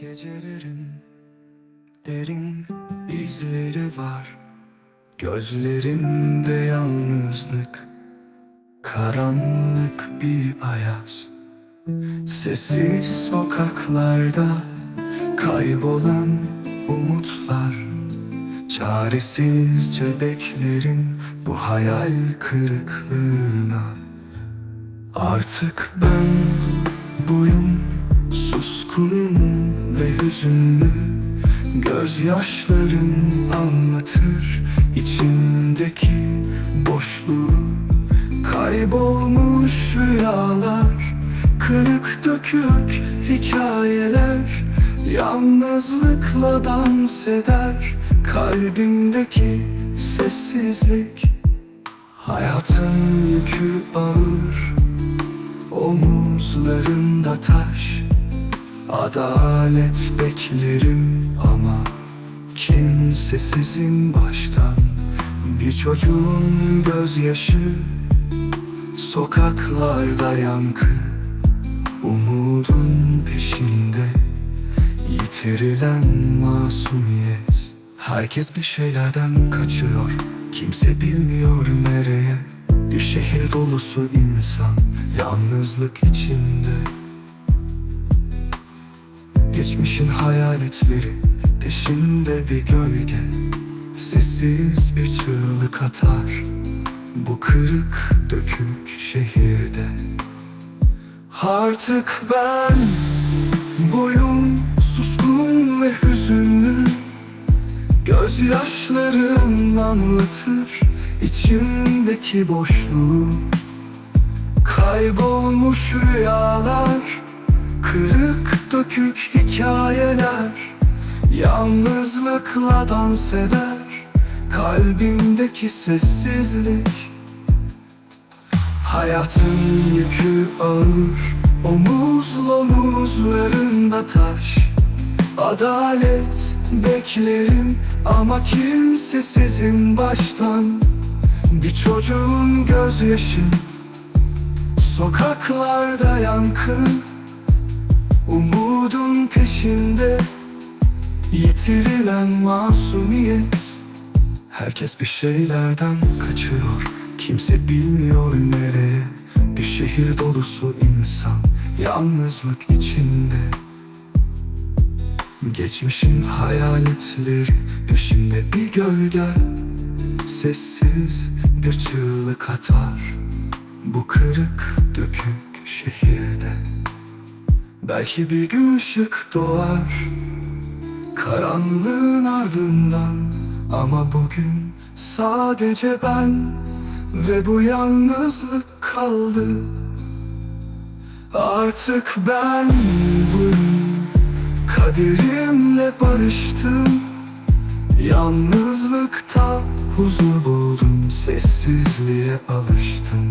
Gecelerin derin izleri var. Gözlerinde yalnızlık Karanlık bir ayaz. Sessiz sokaklarda Kaybolan umutlar. Çaresizce beklerim bu hayal kırıklığına. Artık ben buyum Suskunum ve hüzünlü Gözyaşlarım anlatır içimdeki boşluğu. Kaybolmuş rüyalar Kırık dökük hikayeler Yalnızlıkla dans eder Kalbimdeki sessizlik. Hayatın yükü ağır Omuzlarımda taş Adalet beklerim ama Kimsesizim baştan. Bir çocuğun gözyaşı Sokaklarda yankı. Umudun peşinde Yitirilen masumiyet. Herkes bir şeylerden kaçıyor. Kimse bilmiyor nereye. Bir şehir dolusu insan Yalnızlık içinde Geçmişin hayaletleri Peşinde bir gölge. Sessiz bir çığlık atar Bu kırık dökük şehirde. Artık ben Boyum suskun ve hüzünlü. Gözyaşlarım anlatır içimdeki boşluğu. Kaybolmuş rüyalar Dökük hikayeler Yalnızlıkla dans eder. Kalbimdeki sessizlik Hayatın yükü ağır. Omuz omuzlarında taş. Adalet beklerim ama kimsesizim baştan. Bir çocuğun gözyaşı Sokaklarda yankı Umudun peşinde Yitirilen masumiyet. Herkes bir şeylerden kaçıyor. Kimse bilmiyor nereye. Bir şehir dolusu insan Yalnızlık içinde. Geçmişin hayaletleri Peşinde bir gölge. Sessiz bir çığlık atar. Bu kırık dökük şehirde Belki bir gün ışık doğar Karanlığın ardından. Ama bugün sadece ben Ve bu yalnızlık kaldı. Artık ben buyum Kaderimle barıştım. Yalnızlıkta huzur buldum Sessizliğe alıştım